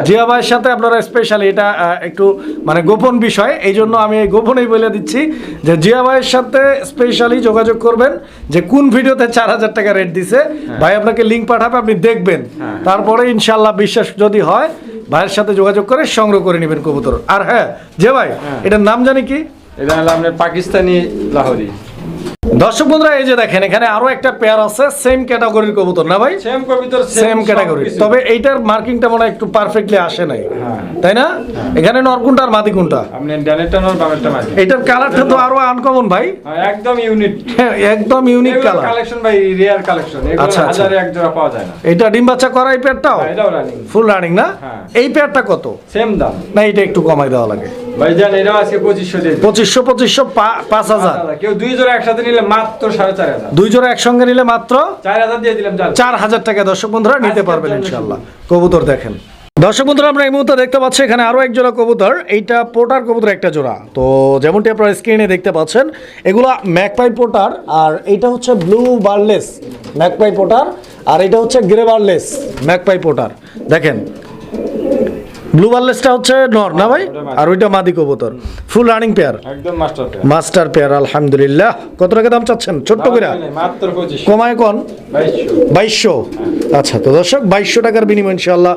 জিয়া ভাইয়ের সাথে আপনারা স্পেশালি এটা একটু মানে গোপন বিষয় এই জন্য আমি এই গোপনেই বলে দিচ্ছি যে জিয়া ভাইয়ের সাথে স্পেশালি যোগাযোগ করবেন যে কোন ভিডিওতে চার হাজার টাকা রেট দিছে। ভাই আপনাকে লিঙ্ক পাঠাবে আপনি দেখবেন। হ্যাঁ। তারপরে ইনশাল্লাহ বিশ্বাস যদি হয় ভাইয়ের সাথে যোগাযোগ করে সংগ্রহ করে নেবেন কবুতর। আর হ্যাঁ যে ভাই হ্যাঁ। এটার নাম জানি কি? এটা হলো আপনার পাকিস্তানি লাহোরি। দর্শক বন্ধুরা এই যে দেখেন এখানে আরও একটা পেয়ার আছে সেম ক্যাটাগরির কবুতর না ভাই? সেম কবিতর সেম ক্যাটাগরি তবে এইটার মার্কিংটা মনে একটু পারফেক্টলি আসে নাই। হ্যাঁ। তাই না? এখানে নর কোনটা আর মাদি কোনটা? আপনি ডানেরটা নর বামেরটা মাঝে এটার কালারটা তো আরও আনকমন ভাই। একদম ইউনিক হ্যাঁ, একদম ইউনিক কালার কালেকশন ভাই রিয়ার কালেকশন এগুলো আচ্ছা, আচ্ছা। হাজারে এক জোড়া পাওয়া যায় না। এটা ডিম বাচ্চা করা এই পেয়ারটাও হ্যাঁ, এটাও রানিং ফুল রানিং না? হ্যাঁ। এই পেয়ারটা কত? সেম দাম। না এটা একটু কমাই দেওয়া লাগে। ভাই জান এটাও আজকে দিয়ে দিই। পঁচিশশো পঁচিশশো পা- পাঁচ হাজার। কেউ দুই জোড়া একসাথে নিলে মাত্র সাড়ে চার হাজার। দুই জোড়া একসঙ্গে নিলে মাত্র চার হাজার দিয়ে দিলাম জান চার হাজার টাকা। দর্শক বন্ধুরা নিতে পারবেন জন্য কবুতর দেখেন। দর্শক বন্ধুরা আমরা এই মুহূর্তে দেখতে পাচ্ছি এখানে আরও এক জোড়া কবুতর। এইটা পোটার কবুতর একটা জোড়া। তো যেমনটি আপনারা স্ক্রিনে দেখতে পাচ্ছেন এগুলা ম্যাকপাই পোটার আর এইটা হচ্ছে ব্লু বার্লেস ম্যাকপাই পোটার আর এটা হচ্ছে গ্রে বার্লেস ম্যাকপাই পোটার। দেখেন ব্লু বার্লেসটা হচ্ছে নর না ভাই? আর ওইটা মাদি কবুতর। ফুল রানিং পেয়ার একদম মাস্টার পেয়ার মাস্টার পেয়ার আলহামদুলিল্লাহ। কত টাকা দাম চাচ্ছেন? ছোট্ট করে কমায় কোন? বাইশশো। বাইশশো। আচ্ছা তো দর্শক বাইশশো টাকার বিনিময় ইনশাল্লাহ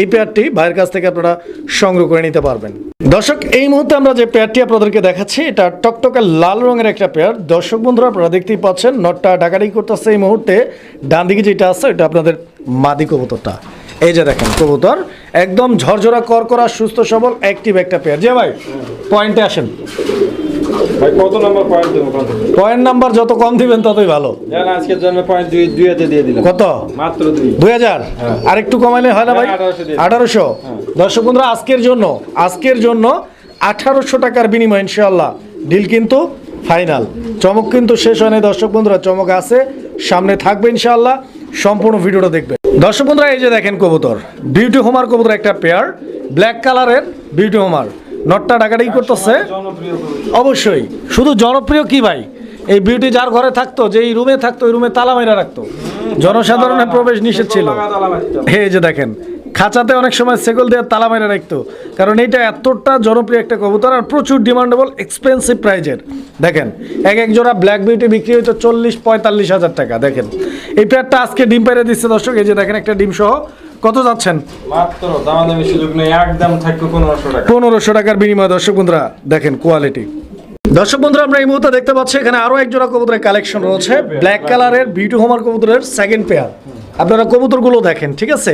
এই পেয়ারটি ভাইয়ের কাছ থেকে আপনারা সংগ্রহ করে নিতে পারবেন। দর্শক এই মুহূর্তে আমরা যে পেয়ারটি আপনাদেরকে দেখাচ্ছি এটা টকটকে লাল রঙের একটা পেয়ার দর্শক বন্ধুরা আপনারা দেখতেই পাচ্ছেন নটটা ডাকাডাকি করতেছে এই মুহূর্তে। ডান দিকে যেটা আছে এটা আপনাদের মাদি কবুতরটা। এই যে দেখেন কবুতর একদম ঝরঝরা কর করা সুস্থ সবল অ্যাক্টিভ একটা পেয়ার যে ভাই পয়েন্টে আসেন। ভাই কত নম্বর পয়েন্ট দেবো পয়েন্ট নাম্বার যত কম দিবেন ততই ভালো। জান আজকের জন্য পয়েন্ট দুই দুই হাতে দিয়ে দিলাম। কত? মাত্র দুই। দুই হাজার? আর একটু কমাইলে হয় না ভাই? হ্যাঁ, 1800 দিয়ে দিন। আঠারোশো। দর্শক বন্ধুরা আজকের জন্য আজকের জন্য আঠারোশো টাকার বিনিময় ইনশাল্লাহ ডিল কিন্তু ফাইনাল চমক কিন্তু শেষ হয় দর্শক বন্ধুরা চমক আছে সামনে থাকবে ইনশাল্লাহ সম্পূর্ণ ভিডিওটা দেখবেন। দর্শক বন্ধুরা এই যে দেখেন কবুতর। বিউটি হোমার কবুতর একটা পেয়ার ব্ল্যাক কালারের বিউটি হোমার নটটা ডাকাডাকি করতেছে। অবশ্যই। শুধু জনপ্রিয় কি ভাই? এই বিউটি যার ঘরে থাকতো যে এই রুমে থাকতো ওই রুমে তালা মাইরা রাখতো। জনসাধারণের প্রবেশ নিষেধ ছিল। এই যে দেখেন খাঁচাতে অনেক সময় সেগল দিয়ে তালা মেরে রাখতো। কারণ এটা এতটা জনপ্রিয় একটা কবুতর আর প্রচুর ডিমান্ডেবল এক্সপেন্সিভ প্রাইজের দেখেন এক এক জোড়া ব্ল্যাক বিউটি বিক্রি হইতো চল্লিশ পঁয়তাল্লিশ হাজার টাকা দেখেন। এই পেয়ারটা আজকে ডিম পেরে দিচ্ছে দর্শক এই যে দেখেন একটা ডিম সহ। কত যাচ্ছেন? পনেরোশো টাকার বিনিময়ে দর্শক বন্ধুরা দেখেন কোয়ালিটি দর্শক বন্ধুরা, আমরা এই মুহূর্তে দেখতে পাচ্ছি এখানে আরও এক জোড়া কবুতরের কালেকশন রয়েছে। ব্ল্যাক কালারের বিউটি হোমার কবুতরের সেকেন্ড পেয়ার আপনারা কবুতরগুলো দেখেন, ঠিক আছে?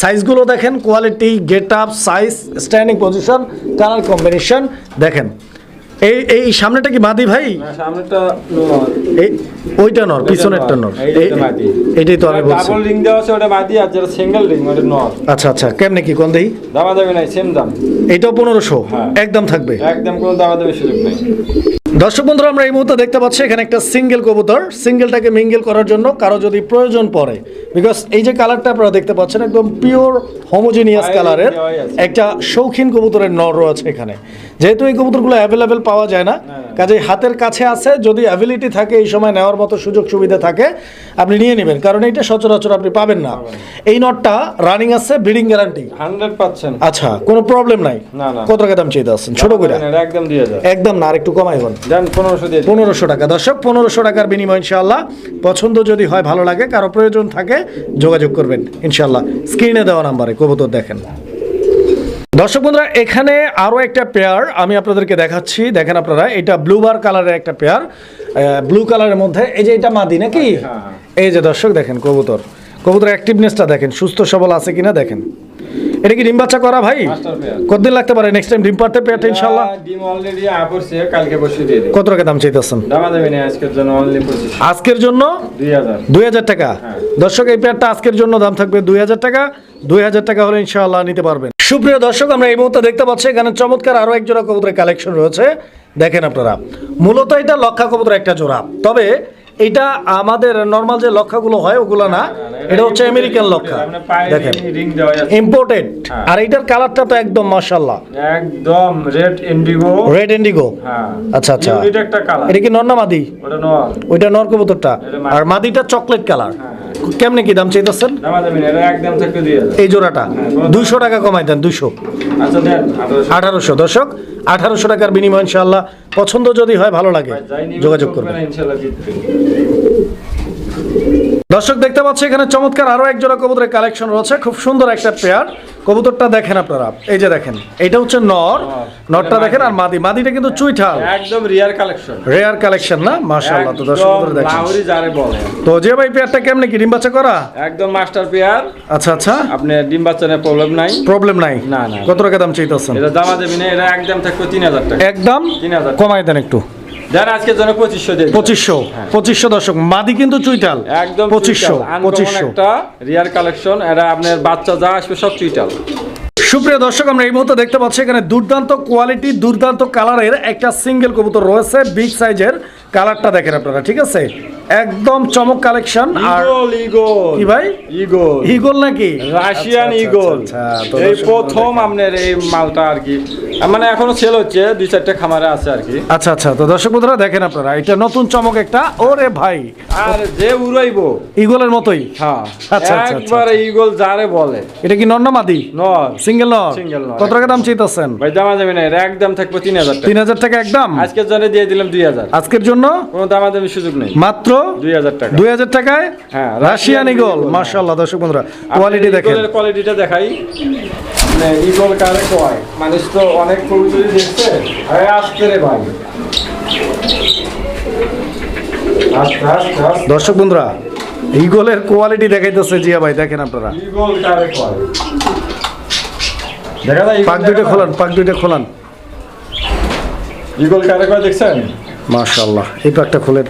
সাইজগুলো দেখেন quality get up size standing position colour combination দেখেন। এই এই সামনেটা কি মাদি ভাই? সামনেটা এই ওইটা নর পিছনেরটা নর। এইটা এটাই তো আমি বলছি। ডাবল রিং দেওয়া আছে ওটা মাদি আর যেটা সিঙ্গেল রিং ওটা নর। আচ্ছা আচ্ছা কেমনে কি কোন দেই? দামাদামি নাই সেম দাম। এইটাও পনেরোশো? হ্যাঁ। একদম থাকবে? একদম কোনো দামাদামি সুযোগ নেই। দর্শক বন্ধুরা আমরা এই মুহূর্তে দেখতে পাচ্ছি এখানে একটা সিঙ্গেল কবুতর। সিঙ্গেলটাকে মিঙ্গেল করার জন্য কারও যদি প্রয়োজন পড়ে। বিকজ এই যে কালারটা আপনারা দেখতে পাচ্ছেন একদম পিওর হোমোজিনিয়াস কালারের একটা শৌখিন কবুতরের নর রয়েছে এখানে। যেহেতু এই কবুতরগুলো অ্যাভেলেবেল পাওয়া যায় না কাজে হাতের কাছে আছে যদি অ্যাবিলিটি থাকে এই সময় নেওয়ার মতো সুযোগ সুবিধা থাকে আপনি নিয়ে নেবেন। কারণ এইটা সচরাচর আপনি পাবেন না। এই নটটা রানিং আছে ব্রিডিং গ্যারান্টি হান্ড্রেড পাচ্ছেন আচ্ছা কোনো প্রবলেম নাই। কত টাকা দাম চাইতে আসছেন? ছোট করে একদম একদম না আর একটু কমাই দেন পনেরোশো টাকা। দর্শক পনেরোশো টাকার বিনিময় ইনশাল্লাহ পছন্দ যদি হয় ভালো লাগে কারও প্রয়োজন থাকে যোগাযোগ করবেন ইনশাল্লাহ স্ক্রিনে দেওয়া নাম্বারে কবুতর দেখেন। দর্শক বন্ধুরা এখানে আরও একটা পেয়ার আমি আপনাদেরকে দেখাচ্ছি। দেখেন আপনারা এটা ব্লু বার কালারের একটা পেয়ার। ব্লু কালারের মধ্যে এই যে এটা মাদি নাকি? হ্যাঁ। এই যে দর্শক দেখেন কবুতর। কবুতর অ্যাক্টিভনেসটা দেখেন সুস্থ সবল আছে কিনা দেখেন। এটা কি ডিম বাচ্চা করা ভাই? কতদিন লাগতে পারে? নেক্সট টাইম ডিম পারতে পেয়ারটা ইনশাল্লাহ। ডিম অলরেডি আপরছে কালকে বসে দিয়ে দিই কত টাকা দাম চাইতেছেন? দামাদামি নেই আজকের জন্য অনলি পঁচিশ। আজকের জন্য? দুই হাজার। দুই হাজার টাকা। হ্যাঁ। দর্শক এই পেয়ারটা আজকের জন্য দাম থাকবে দুই হাজার টাকা। দুই হাজার টাকা হলে ইনশাআল্লাহ নিতে পারবেন। সুপ্রিয় দর্শক আমরা এই মুহূর্তে দেখতে পাচ্ছি এখানে চমৎকার আরও এক জোড়া কবুতরের কালেকশন রয়েছে। দেখেন আপনারা। মূলত এটা লক্ষা কবুতর একটা জোড়া। তবে এটা আমাদের নর্মাল যে লক্ষাগুলো হয় ওগুলো না এটা হচ্ছে আমেরিকান লক্ষা। আপনার দেখেন ইম্পোর্টেড হ্যাঁ। আর এটার কালারটা তো একদম মাশাল্লাহ একদম রেড ইন্ডিগো রেড ইন্ডিগো আচ্ছা আচ্ছা। এটা একটা কালার এটা কি নর্না মাদি? ওটা নর। ওইটা নর কবুতরটা। আর মাদিটা চকলেট কালার কেমনে কি দাম চাইতেছেন? এই জোড়াটা? হ্যাঁ, দুইশো টাকা কমাই দেন দুইশো। আচ্ছা আঠারোশো। দর্শক আঠারোশো টাকার বিনিময় ইনশাল্লাহ পছন্দ যদি হয় ভালো লাগে যোগাযোগ করবে করবেন। দর্শক দেখতে পাচ্ছি এখানে চমৎকার আরও এক জোড়া কবুতরের কালেকশন রয়েছে। খুব সুন্দর একটা পেয়ার কবুতরটা দেখেন আপনারা। এই যে দেখেন এটা হচ্ছে নর। নরটা দেখেন আর মাদি। মাদিটা কিন্তু চুইঠাল। একদম রিয়ার কালেকশন রেয়ার কালেকশন না? মাশাআল্লাহ তো দর্শক বন্ধুরা দেখেন। লাহোরি যারে বলে। তো যে ভাই পেয়ারটা কেমনে কি ডিম বাচ্চা করা? একদম মাস্টার পেয়ার আচ্ছা আচ্ছা। আপনি ডিম বাচ্চানের প্রবলেম নাই। প্রবলেম নাই? না, না। কত টাকা দাম চাইতেছেন? এটা দামা দেবি না এটা একদম থাকবে তিন হাজার টাকা। একদম? 3000 কমাই দেন একটু। যারা আজকে জন্য পঁচিশশো দিয়ে পঁচিশশো পঁচিশশো দর্শক মাদি কিন্তু চুইটাল। একদম পঁচিশশো পঁচিশশো পঁচিশশো। একটা রিয়ার কালেকশন এরা আপনার বাচ্চা যা আসবে সব চুইটাল। সুপ্রিয় দর্শক আমরা এই মুহূর্তে দেখতে পাচ্ছি এখানে দুর্দান্ত কোয়ালিটি দুর্দান্ত কালারের একটা সিঙ্গেল কবুতর রয়েছে বিগ সাইজের কালারটা দেখেন আপনারা ঠিক আছে? একদম চমক কালেকশন আর ইগল। ইগল কি ভাই? ইগল। ইগল নাকি? রাশিয়ান আচ্ছা, আচ্ছা, ইগল আচ্ছা, এই প্রথম আপনার এই মালটা আর কি। মানে এখনও সেল হচ্ছে দুই চারটে খামারে আছে আর কি। আচ্ছা আচ্ছা তো দর্শক বন্ধুরা দেখেন আপনারা এটা নতুন চমক একটা। ওরে ভাই। আর যে উড়াইবো। ইগলের মতোই। হ্যাঁ আচ্ছা, আচ্ছা, একবারে ইগল যারে বলে। এটা কি নর না মাদি? নর। সিঙ্গেল নর? Single নর, কত টাকা দাম চাইতেছেন? ভাই দামা যাবে না এর একদম থাকব তিন হাজার টাকা। তিন হাজার টাকা একদম আজকের জন্য দিয়ে দিলাম দুই হাজার। আজকের জন্য? কোনো দামা দামি সুযোগ নেই। মাত্র দুই হাজার টাকায় হ্যাঁ, রাশিয়ান রাশিয়ান ইগল মার্শাল্লাহ দর্শক বন্ধুরা কোয়ালিটি দেখেন। কোয়ালিটিটা দেখাই। ইগল কারে কয়? মানুষ তো অনেক কবুতরই দেখছে। আরে আসতে রে ভাই। আস্তে আস্তে আস্তে দর্শক বন্ধুরা ইগলের কোয়ালিটি দেখাইতেছে জিয়া ভাই দেখেন আপনারা। ইগল কারে কয়? দেখা যায় পাক দুইটা খোলান পাক দুইটা খোলান। ইগল কারে কয় দেখছেন? মার্শাল্লাহ এই পাকটা খোলেন।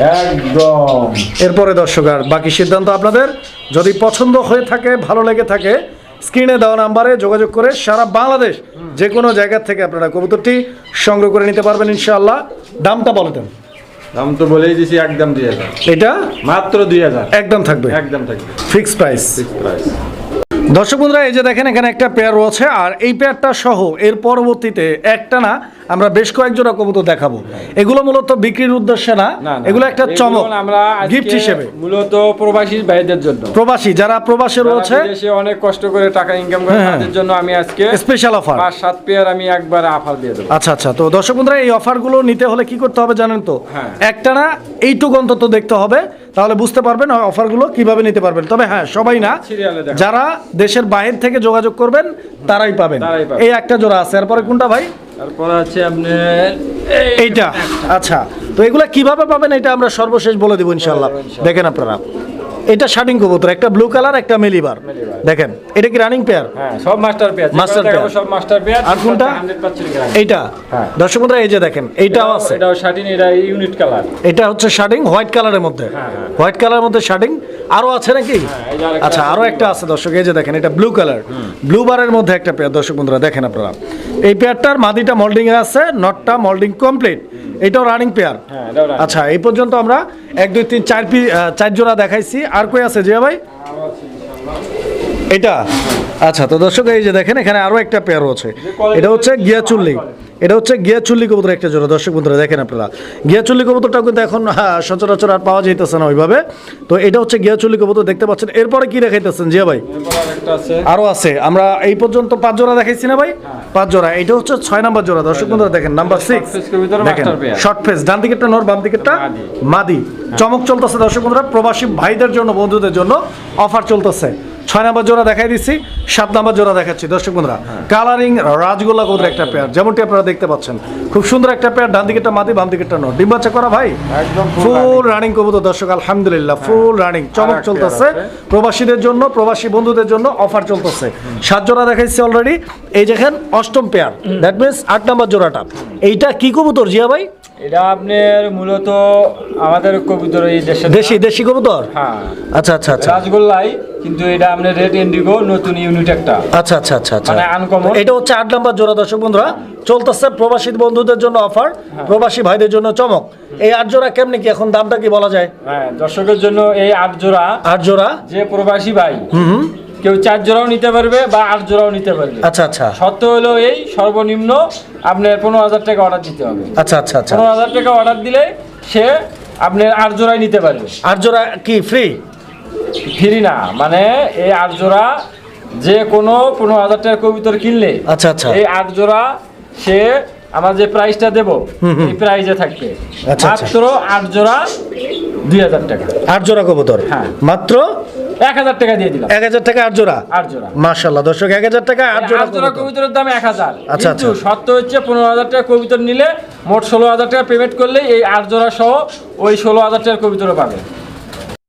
একদম। এরপরে দর্শক আর বাকি সিদ্ধান্ত আপনাদের? যদি পছন্দ হয়ে থাকে ভালো লেগে থাকে স্ক্রিনে দেওয়া নাম্বারে যোগাযোগ করে সারা বাংলাদেশ যে কোনো জায়গা থেকে আপনারা কবুতরটি সংগ্রহ করে নিতে পারবেন ইনশাআল্লাহ। দামটা বলে দেন। দাম তো বলেই দিছি একদম দুই হাজার। এটা? মাত্র দুই হাজার। একদম থাকবে। একদম থাকবে। Fix price. প্রাইস। দর্শক বন্ধুরা এই যে দেখেন এখানে একটা পেয়ার রয়েছে আর এই পেয়ারটা সহ এর পরবর্তীতে একটা না আমরা বেশ কয়েক জোড়া কবুতর দেখাবো। এগুলো মূলত বিক্রির উদ্দেশ্যে না এগুলো একটা চমক আমরা গিফট হিসেবে। মূলত প্রবাসী ভাইদের জন্য। প্রবাসী যারা প্রবাসে রয়েছে বিদেশে অনেক কষ্ট করে টাকা ইনকাম করে হ্যাঁ। তাদের জন্য আমি আজকে স্পেশাল অফার পাঁচ সাত পেয়ার আমি একবার অফার দিয়ে দেবো। আচ্ছা আচ্ছা তো দর্শক বন্ধুরা এই অফারগুলো নিতে হলে কি করতে হবে জানেন তো? হ্যাঁ। একটা না এইটুকু অন্তত দেখতে হবে তাহলে বুঝতে পারবেন অফারগুলো কীভাবে নিতে পারবেন। তবে হ্যাঁ সবাই না যারা দেশের বাহির থেকে যোগাযোগ করবেন তারাই পাবেন। এই একটা জোড়া আছে। এরপরে কোনটা ভাই? তারপর আছে আপনি এইটা। আচ্ছা তো এগুলা কীভাবে পাবেন এটা আমরা সর্বশেষ বলে দেব ইনশাল্লাহ। দেখেন আপনারা। এটা শার্টিং কবুতর একটা ব্লু কালার একটা মেলিবার। দেখেন এটা কি রানিং পেয়ার হ্যাঁ সব মাস্টার পেয়ার মাস্টার পেয়ার সব মাস্টার পেয়ার আর কোনটা? 100% এইটা। হ্যাঁ। দর্শক বন্ধুরা এই যে দেখেন এইটাও আছে। এটাও শার্টিন এটা ইউনিট কালার এটা হচ্ছে শার্টিং হোয়াইট কালারের মধ্যে। হ্যাঁ, হ্যাঁ। হোয়াইট কালারের মধ্যে শার্টিং। আরও আছে নাকি? আচ্ছা আরও একটা আছে দর্শক এই যে দেখেন এটা ব্লু কালার ব্লু বারের মধ্যে একটা পেয়ার দর্শক বন্ধুরা দেখেন আপনারা। এই পেয়ারটার মাদিটা মোল্ডিং এ আছে নটটা মোল্ডিং কমপ্লিট এটাও রানিং পেয়ার হ্যাঁ। আচ্ছা এই পর্যন্ত আমরা এক দুই তিন চার পি চার জোড়া দেখাইছি। আর কই আছে জিয়া ভাই? এটা? আচ্ছা তো দর্শক এই যে দেখেন এখানে আরও একটা পেয়ার আছে। এটা হচ্ছে গিয়া চুল্লি। এটা হচ্ছে গিয়া চুল্লি কবুতর একটা জোড়া। দর্শক বন্ধুরা দেখেন আপনারা। গিয়া চুল্লি কবুতরটা কিন্তু এখন হ্যাঁ, সচরাচর আর পাওয়া যাইতেছে না ওইভাবে। তো এটা হচ্ছে গিয়া চুল্লি কবুতর দেখতে পাচ্ছেন? এরপরে কি দেখাইতেছেন? জিয়া ভাই। আছে। আরও আছে। আমরা এই পর্যন্ত পাঁচ জোড়া দেখাইছি না ভাই? পাঁচ জোড়া। এটা হচ্ছে ছয় নাম্বার জোড়া। দর্শক বন্ধুরা দেখেন নাম্বার সিক্স দেখেন। শর্ট ফেস ডান দিকেরটা নর বাম দিকেরটা মাদি। মাদি। চমক চলতেছে দর্শক বন্ধুরা। প্রবাসী ভাইদের জন্য বন্ধুদের জন্য অফার চলতেছে। ছয় নাম্বার জোড়া দেখাই দিচ্ছি সাত নাম্বার জোড়া দেখাচ্ছি। দর্শক বন্ধুরা কালারিং রাজগোলা কবুতর একটা পেয়ার যেমনটি আপনারা দেখতে পাচ্ছেন। খুব সুন্দর একটা পেয়ার ডান দিকেরটা মাদি বাম দিকেরটা নর। ডিম বাচ্চা করা ভাই? ফুল রানিং কবুতর দর্শক আলহামদুলিল্লাহ ফুল রানিং চমক চলতেছে। প্রবাসীদের জন্য প্রবাসী বন্ধুদের জন্য অফার চলতেছে। সাত জোড়া দেখাইছি অলরেডি এই দেখেন অষ্টম পেয়ার দ্যাট মিনস আট নাম্বার জোড়াটা। এইটা কি কবুতর জিয়া ভাই? এটা আপনার মূলত আমাদের কবুতর এই দেশে দেশি দেশি কবুতর? হ্যাঁ। আচ্ছা আচ্ছা আচ্ছা। রাজগোল্লাই কিন্তু এটা আপনার রেড ইন্ডিগো নতুন ইউনিট একটা। আচ্ছা আচ্ছা আচ্ছা আচ্ছা। মানে uncommon। এটা হচ্ছে আট নাম্বার জোড়া দর্শক বন্ধুরা। চলতেছে প্রবাসী বন্ধুদের জন্য অফার প্রবাসী ভাইদের জন্য চমক। এই আট জোড়া কেমনি কি এখন দামটা কি বলা যায়? হ্যাঁ দর্শকের জন্য এই আট জোড়া আট জোড়া। যে প্রবাসী ভাই হুম। কেউ চার জোড়াও নিতে পারবে বা আট জোড়াও নিতে পারবে। আচ্ছা আচ্ছা। সত্য হলো এই সর্বনিম্ন আপনার পনেরো হাজার টাকা অর্ডার দিতে হবে। আচ্ছা আচ্ছা আচ্ছা। পনেরো হাজার টাকা অর্ডার দিলে সে আপনার আট জোড়াই নিতে পারবে। আট জোড়া কি ফ্রি ফ্রি না মানে এই আট জোড়া যে কোনো পনেরো হাজার টাকার কবিতর কিনলে আচ্ছা আচ্ছা। এই আট জোড়া সে আমার যে প্রাইসটা দেব এই প্রাইজে থাকবে। আচ্ছা, আচ্ছা। মাত্র আট জোড়া দুই হাজার টাকা। আট জোড়া কবুতর। হ্যাঁ। মাত্র এক হাজার টাকা দিয়ে দিলাম। এক হাজার টাকা আট জোড়া? আট জোড়া। মার্শাল্লাহ দর্শক এক হাজার টাকা আট জোড়া আট জোড়া কবিতরের দাম এক হাজার। আচ্ছা, আচ্ছা। শর্ত হচ্ছে পনেরো হাজার টাকা কবিতর নিলে মোট ষোলো হাজার টাকা পেমেন্ট করলে এই আট জোড়া সহ ওই ষোলো হাজার টাকার কবিতরও পাবে।